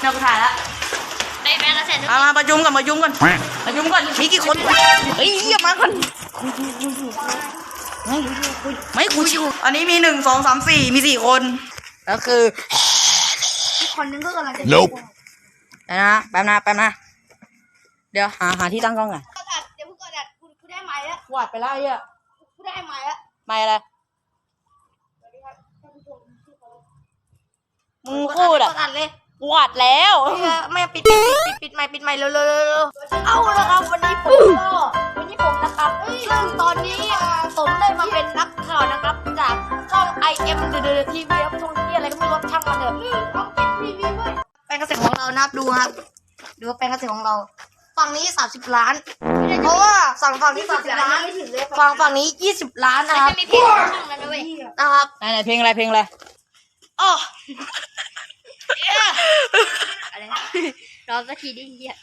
เนี่ยกูถ่ายแล้วไปแบงค์ละแสนนึงมามาประชุมกันประชุมกันประชุมกันมีกี่คนเฮ้ยเหี้ยมาก่อนไม่ไม่กูอยู่อันนี้มีหนึ่งสองสามสี่มีสี่คนแล้วคืออีกคนนึงก็กำลังจะ Nope แป๊บนะแป๊บนะแป๊บนะเดี๋ยวหาหาที่ตั้งกล้องก่อนกระดาษเดี๋ยวพูดกระดาษกูกูได้ไม้แล้ววาดไปแล้วไอ้เหี้ยกูได้ไม้แล้วไม่อะไรมึงพูดอะกระดาษเลย วาดแล้วไม่ปิดปิดปิดปิดไม้ปิดไม้เร็วเร็วเร็วเร็วเอาละครับวันนี้ผมก็วันนี้ผมนะครับซึ่งตอนนี้ผมได้มาเป็นนักข่าวนะครับ จากช่อง I M เดอะเดอะทีวีครับช่องที่อะไรก็ไม่รู้ช่างมันเถอะต้องเป็นทีวีด้วยแปลงเกษตรของเรานะครับดูครับดูว่าแปลงเกษตรของเราฝั่งนี้ 30 ล้าน เพราะว่าสั่งฝั่งนี้30ล้านฝั่งฝั่งนี้ 20 ล้านนะครับจะมีเพลงข้างนั้นด้วยนะครับไหนไหนเพลงอะไรเพลงอะไรอ๋ออะไรนะรอสักทีดิเฮีย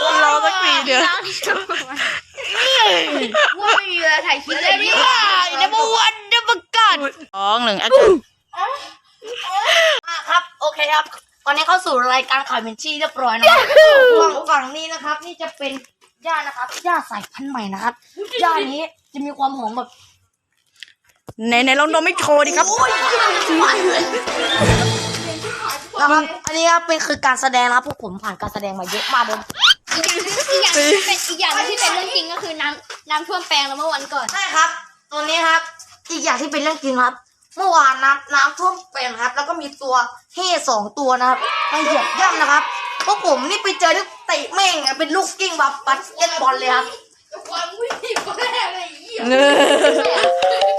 คนรอสักทีเดียวว่าไม่มีเวลาถ่ายคลิปเลยนี่เดบวันเดบกันสองหนึ่งแอคชั่นอะครับ โอเคครับ ตอนนี้เข้าสู่รายการข่าวเป็นที่เรียบร้อยนะครับฝั่งฝั่งนี้นะครับ นี่จะเป็นหญ้านะครับหญ้าสายพันธุ์ใหม่นะครับหญ้านี้จะมีความหอมแบบไหนไหนลองดมไม่โชว์ดิครับนะ ครับอันนี้ครับเป็นคือการแสดงนะครับพวกผมผ่านการแสดงมาเยอะมากเลยอีกอย่างอีกอย่างที่เป็นอีกอย่างที่เป็นเรื่องจริงก็คือน้ำน้ำท่วมแปลงแล้วเมื่อวันก่อน ใช่ครับ ตัวนี้ครับ อีกอย่างที่เป็นเรื่องจริงครับ เมื่อวานน้ำน้ำท่วมเป็นครับ แล้วก็มีตัวเฮ่สองตัวนะครับมาเหยียบย่ำนะครับพวกผมนี่ไปเจอที่เตะแม่งอะเป็นลูกกิ้งแบบบาสเกตบอลเลยครับความวิ่งคนแรกเลยเหี้ยเออมันไม่หนึ่งคนแรกเลยเหรอ